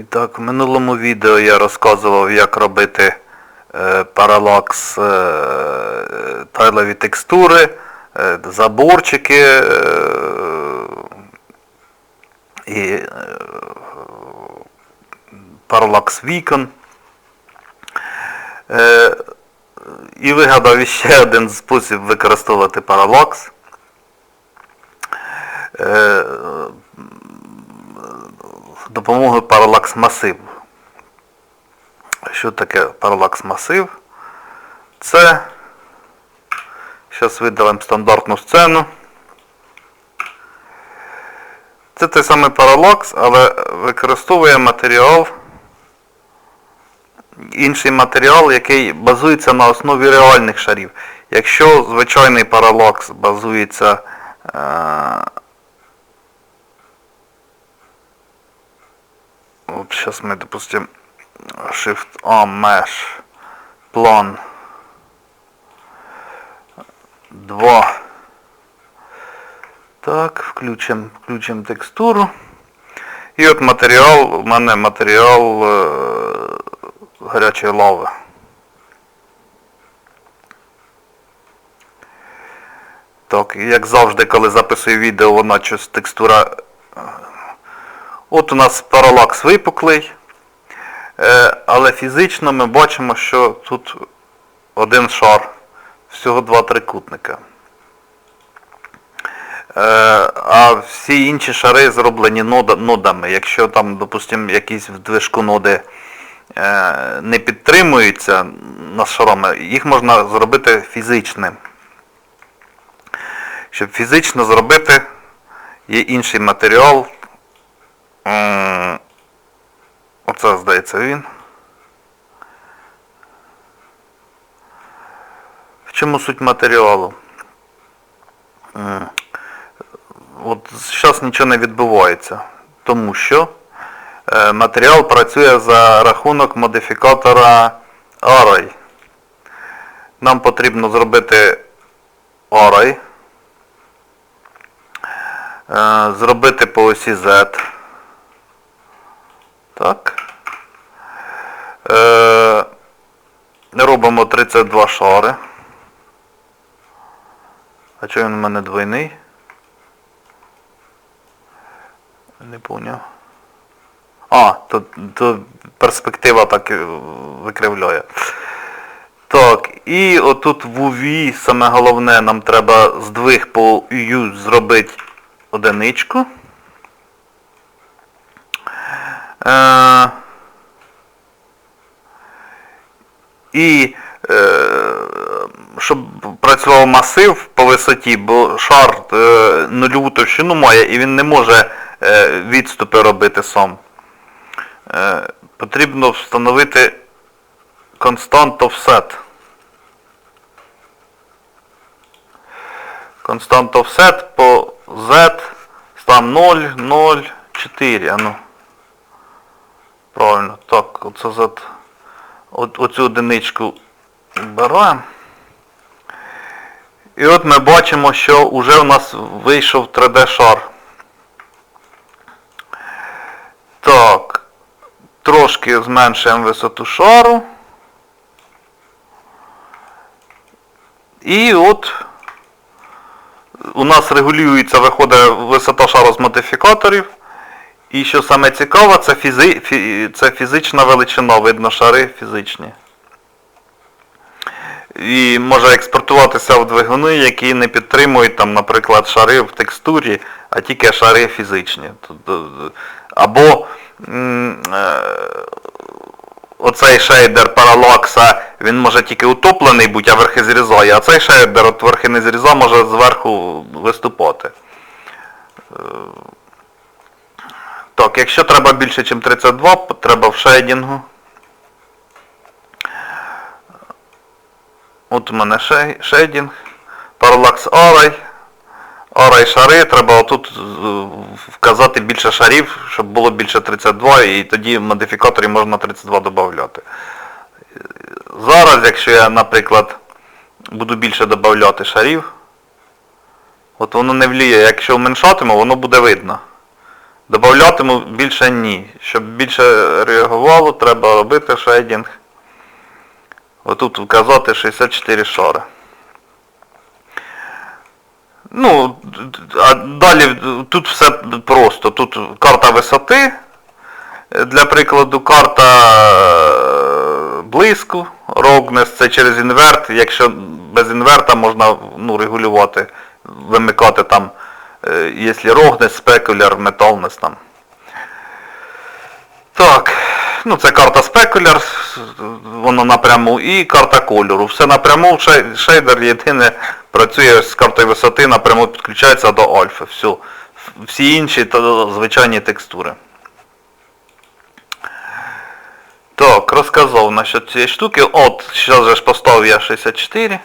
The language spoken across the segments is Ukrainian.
І так, в минулому відео я розказував, як робити е, паралакс е, тайлові текстури, е, заборчики е, і е, паралакс вікон. Е, і вигадав іще один спосіб використовувати паралакс. Допомогою паралакс масив. Що таке паралакс масив? Це, зараз видалимо стандартну сцену. Це той самий паралакс, але використовує матеріал, інший матеріал, який базується на основі реальних шарів. Якщо звичайний паралакс базується Вот сейчас мы, допустим, Shift-A Mesh план 2. Так, включим, включим текстуру. І от матеріал, у мене матеріал е, гарячої лави. Так, як завжди, коли записую відео, вона щось текстура От у нас паралакс випуклий, е, але фізично ми бачимо, що тут один шар, всього два трикутника. Е, А всі інші шари зроблені нодами. Якщо там, допустимо, якісь в движку ноди е, не підтримуються над шарами, їх можна зробити фізичним. Щоб фізично зробити, є інший матеріал. Оце, здається, він. В чому суть матеріалу? От зараз нічого не відбувається, тому що е, матеріал працює за рахунок модифікатора Array. Нам потрібно зробити Array, е, зробити по осі Z. Так. Е, робимо 32 шари. А чого він у мене двойний? Не поняв. А, то, то перспектива так викривляє. Так, і отут в UV саме головне нам треба здвиг по U зробити одиничку. Е, і е, щоб працював масив по висоті, бо шар е, нульову товщину має і він не може е, відступи робити сам. Потрібно встановити constant offset. Constant offset по Z там 0, 0, 4. А ну. Правильно, так, оце за от, оцю одиничку беремо. І от ми бачимо, що вже у нас вийшов 3D шар. Так, трошки зменшуємо висоту шару. І от у нас регулюється, виходить висота шару з модифікаторів. І що саме цікаве, це, фізи, фі, це фізична величина, видно шари фізичні. І може експортуватися в двигуни, які не підтримують, там, наприклад, шари в текстурі, а тільки шари фізичні. Або е, оцей шейдер паралакса, він може тільки утоплений бути, а верхи зрізає, а цей шейдер от верхи не зрізав, може зверху виступати. Так, якщо треба більше, ніж 32, треба в шейдінгу. От у мене шей, шейдінг. Parallax Array. Array шари, треба отут е, вказати більше шарів, щоб було більше 32 і тоді в модифікаторі можна 32 додати. Зараз, якщо я, наприклад, буду більше додати шарів, от воно не вліє, якщо уменшатиму, воно буде видно. Добавлятиму більше ні. Щоб більше реагувало, треба робити шейдінг. Отут вказати 64 шари. Ну, а далі тут все просто. Тут карта висоти. Для прикладу, карта е, блиску, Рогнес, це через інверт. Якщо без інверта можна ну, регулювати, вимикати там, е, якщо Рогнес, спекуляр, металнес там. Так, ну це карта спекуляр, воно напряму, і карта кольору. Все напряму, шейдер єдине працює з картою висоти, напряму підключається до альфа. Все. Всі інші то звичайні текстури. Так, розказав насчет цієї штуки. От, зараз же ж поставив я 64.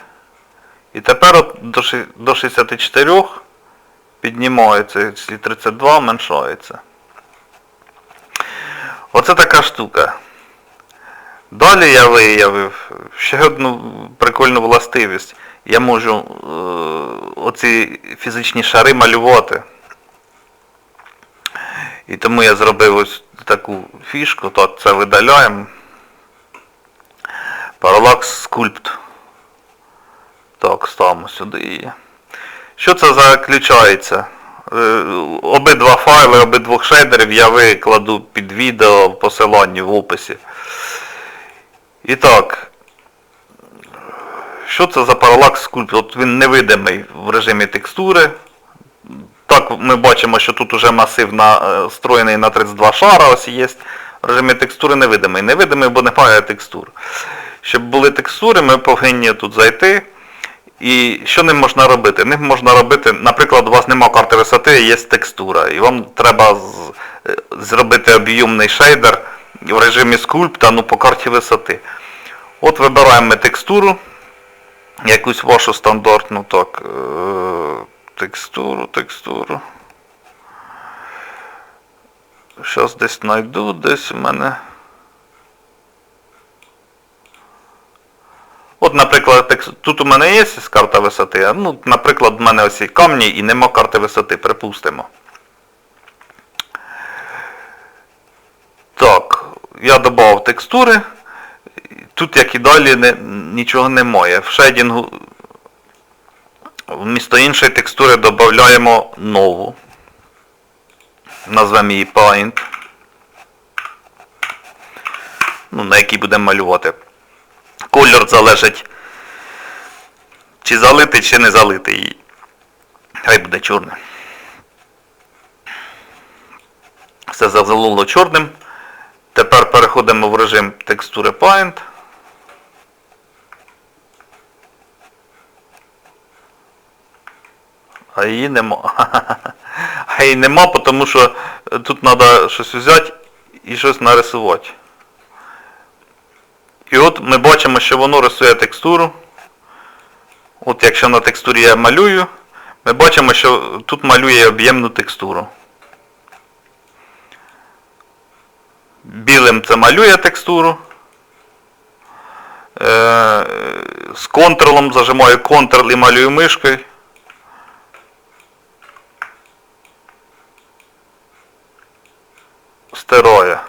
І тепер от до 64 піднімається, ці 32 меншається. Оце така штука. Далі я виявив ще одну прикольну властивість. Я можу е, оці фізичні шари малювати. І тому я зробив ось таку фішку, так це видаляємо. Parallax Sculpt. Так, ставимо сюди її. Що це заключається? Е, Обидва файли, обидвох шейдерів я викладу під відео в посиланні в описі. І так. Що це за Parallax Sculpt? От він невидимий в режимі текстури. Так, ми бачимо, що тут уже масив настроєний на 32 шара, ось є. В режимі текстури невидимий. Невидимий, бо немає текстур. Щоб були текстури, ми повинні тут зайти. І що ним можна робити? Ним можна робити, наприклад, у вас нема карти висоти, є текстура. І вам треба е, зробити об'ємний шейдер в режимі скульпта, ну по карті висоти. От вибираємо текстуру, якусь вашу стандартну, так, е, текстуру, текстуру. Зараз десь знайду, десь у мене. От, наприклад, тут у мене є карта висоти, ну, наприклад, в мене ось є камні і нема карти висоти, припустимо. Так, я додав текстури. Тут, як і далі, не, нічого немає. В шейдінгу вмісто іншої текстури додаємо нову. Назвемо її Paint. Ну, на якій будемо малювати. Кольор залежить, чи залити, чи не залити її. Хай буде чорне. Все залило чорним. Тепер переходимо в режим текстури Paint. А її нема. А її нема, тому що тут треба щось взяти і щось нарисувати. І от ми бачимо, що воно рисує текстуру. От якщо на текстурі я малюю, ми бачимо, що тут малює об'ємну текстуру. Білим це малює текстуру. Е, з контролом зажимаю Ctrl і малюю мишкою. Стероє.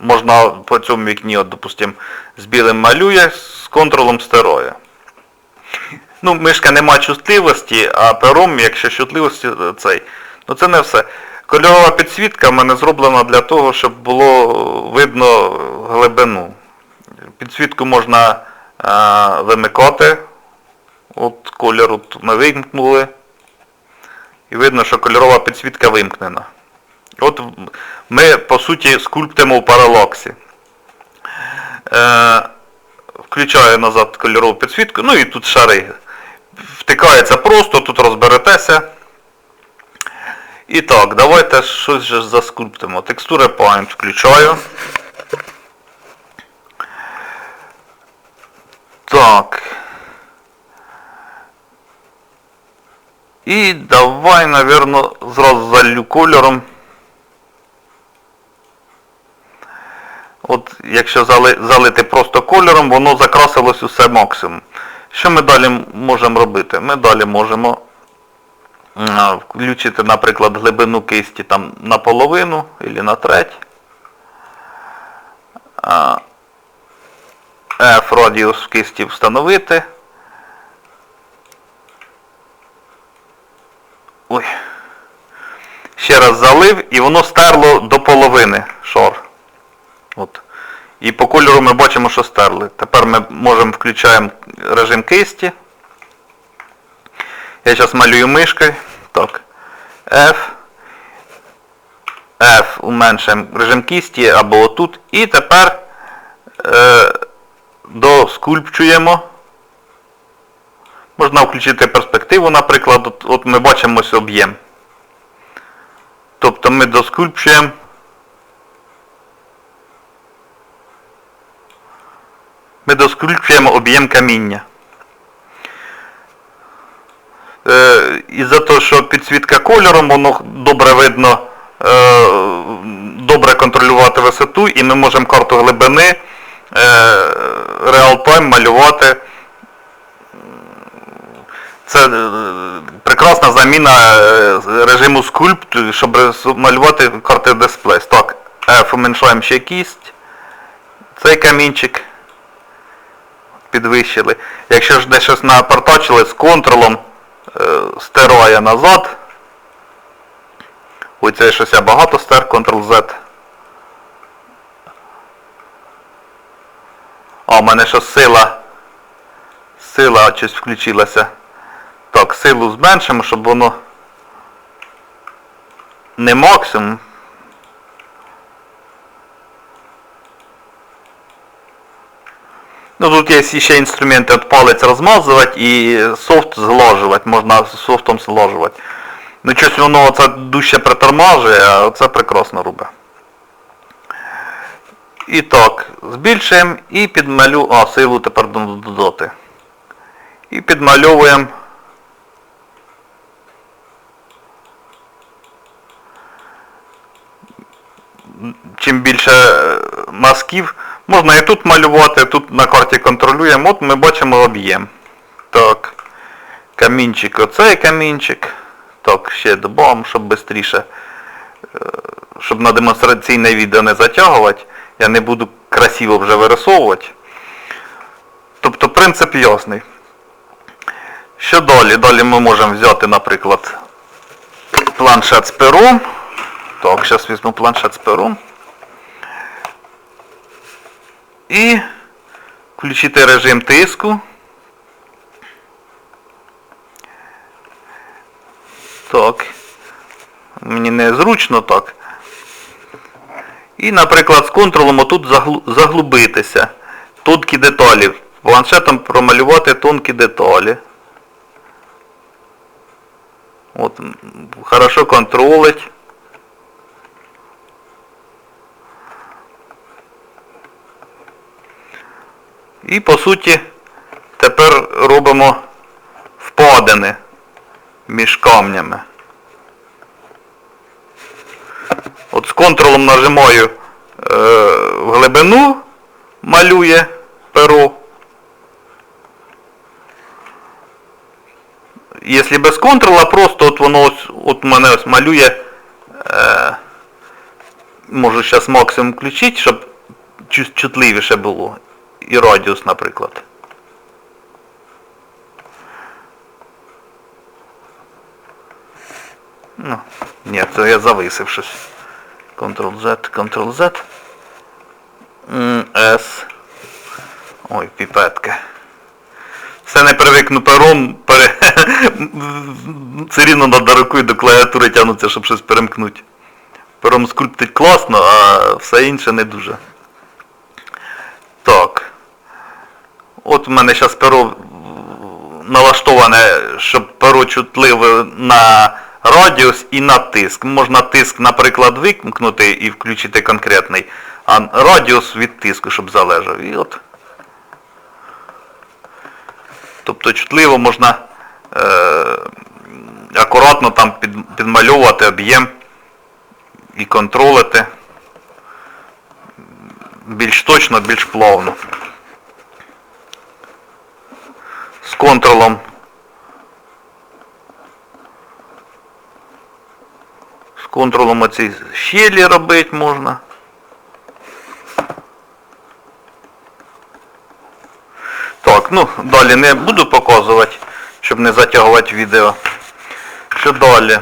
Можна по цьому вікні, от, допустим, з білим малює, з контролом стероє. Ну, мишка нема чутливості, а пером, якщо чутливості е, цей. Ну це не все. Кольорова підсвітка в мене зроблена для того, щоб було видно глибину. Підсвітку можна е, вимикати. От кольор от ми вимкнули. І видно, що кольорова підсвітка вимкнена. От ми, по суті, скульптимо в паралаксі. Е, включаю назад кольорову підсвітку, ну і тут шари. Втикається просто, тут розберетеся. І так, давайте щось же заскульптимо. Текстура Paint включаю. Так. І давай, напевно, зразу залью кольором. От якщо залити просто кольором, воно закрасилось усе максимум. Що ми далі можемо робити? Ми далі можемо включити, наприклад, глибину кисті там наполовину або на треть. F радіус кисті встановити. Ой. Ще раз залив і воно стерло до половини шор. І по кольору ми бачимо, що стерли. Тепер ми можемо включаємо режим кисті. Я зараз малюю мишкою. Так. F. F уменшуємо режим кисті або отут. І тепер е, доскульпчуємо. Можна включити перспективу, наприклад, от, от ми бачимо ось об'єм. Тобто ми доскульпчуємо ми доскульпчуємо об'єм каміння. Е, і за те, що підсвітка кольором, воно добре видно, е, добре контролювати висоту, і ми можемо карту глибини е, реал-тайм малювати. Це е, прекрасна заміна е, режиму скульпт, щоб малювати карти дисплей. Так, F уменьшаємо ще кість. Цей камінчик підвищили. Якщо ж десь щось напортачили з контролом, е, стирає назад. Ой, це щось я багато стер, Ctrl-Z. А, у мене щось сила. Сила щось включилася. Так, силу зменшимо, щоб воно не максимум. Ну тут є ще інструменти от палець розмазувати і софт зложувати, можна софтом зложувати. Ну щось воно це дужче притормажує, а це прекрасно робить. І так, збільшуємо і підмалю... А, силу тепер додати. І підмальовуємо чим більше мазків, можна і тут малювати, тут на карті контролюємо, от ми бачимо об'єм. Так, камінчик, оцей камінчик. Так, ще додамо, щоб швидше, щоб на демонстраційне відео не затягувати. Я не буду красиво вже вирисовувати. Тобто принцип ясний. Що далі? Далі ми можемо взяти, наприклад, планшет з пером. Так, зараз візьму планшет з пером. І включити режим тиску. Так. Мені незручно так. І, наприклад, з контролем отут заглубитися. Тонкі деталі. Планшетом промалювати тонкі деталі. От, хорошо контролить. І по суті тепер робимо впадини між камнями. От з контролем нажимаю е, в глибину, малює перо. Якщо без контрола, просто от воно ось, от мене ось малює, е, можу зараз максимум включити, щоб чутливіше було. І радіус, наприклад. Ну, ні, це я зависив щось. Ctrl-Z, Ctrl-Z. S. Ой, піпетка. Все не привикну пером, пере... все рівно надо рукою до клавіатури тягнуться, щоб щось перемкнути. Пером скульптить класно, а все інше не дуже. Так. От у мене зараз перо налаштоване, щоб перо чутливе на радіус і на тиск. Можна тиск, наприклад, вимкнути і включити конкретний, а радіус від тиску, щоб залежав. І от. Тобто чутливо можна е, акуратно там під, підмальовувати об'єм і контролити більш точно, більш плавно. З контролом контролом оці щелі робити можна. Так, ну далі не буду показувати, щоб не затягувати відео. Що далі?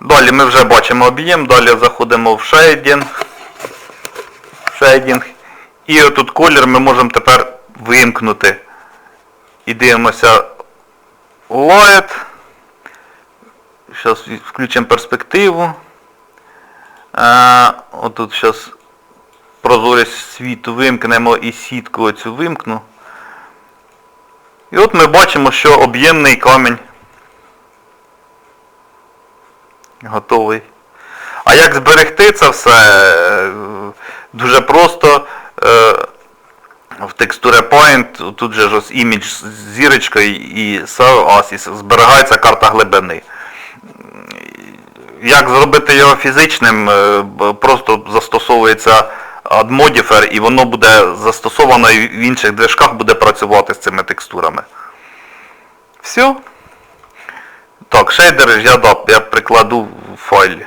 Далі ми вже бачимо об'єм, далі заходимо в шейдінг. Шейдінг. І отут колір ми можемо тепер вимкнути. І дивимося Light. Зараз включимо перспективу. А, отут зараз прозорість світу вимкнемо і сітку оцю вимкну. І от ми бачимо, що об'ємний камінь готовий. А як зберегти це все? Е, Дуже просто. В текстуре Point тут же ж ось імідж з зірочкою і Save As, і зберігається карта глибини. Як зробити його фізичним, е, просто застосовується AdModifier і воно буде застосовано і в інших движках буде працювати з цими текстурами. Все. Так, шейдери ж я я прикладу в файлі.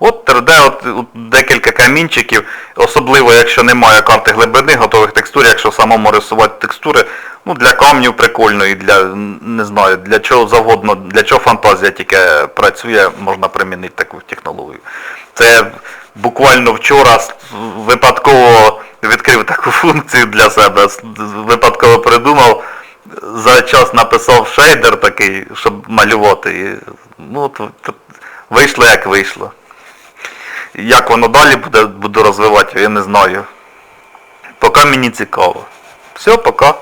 От 3D, от, от декілька камінчиків, особливо якщо немає карти глибини, готових текстур, якщо самому рисувати текстури, ну для камнів прикольно і для, не знаю, для чого завгодно, для чого фантазія тільки працює, можна примінити таку технологію. Це буквально вчора випадково відкрив таку функцію для себе, випадково придумав, за час написав шейдер такий, щоб малювати. І, ну, то, то, вийшло як вийшло. Як воно далі буде, буду розвивати, я не знаю. Поки мені цікаво. Все, пока.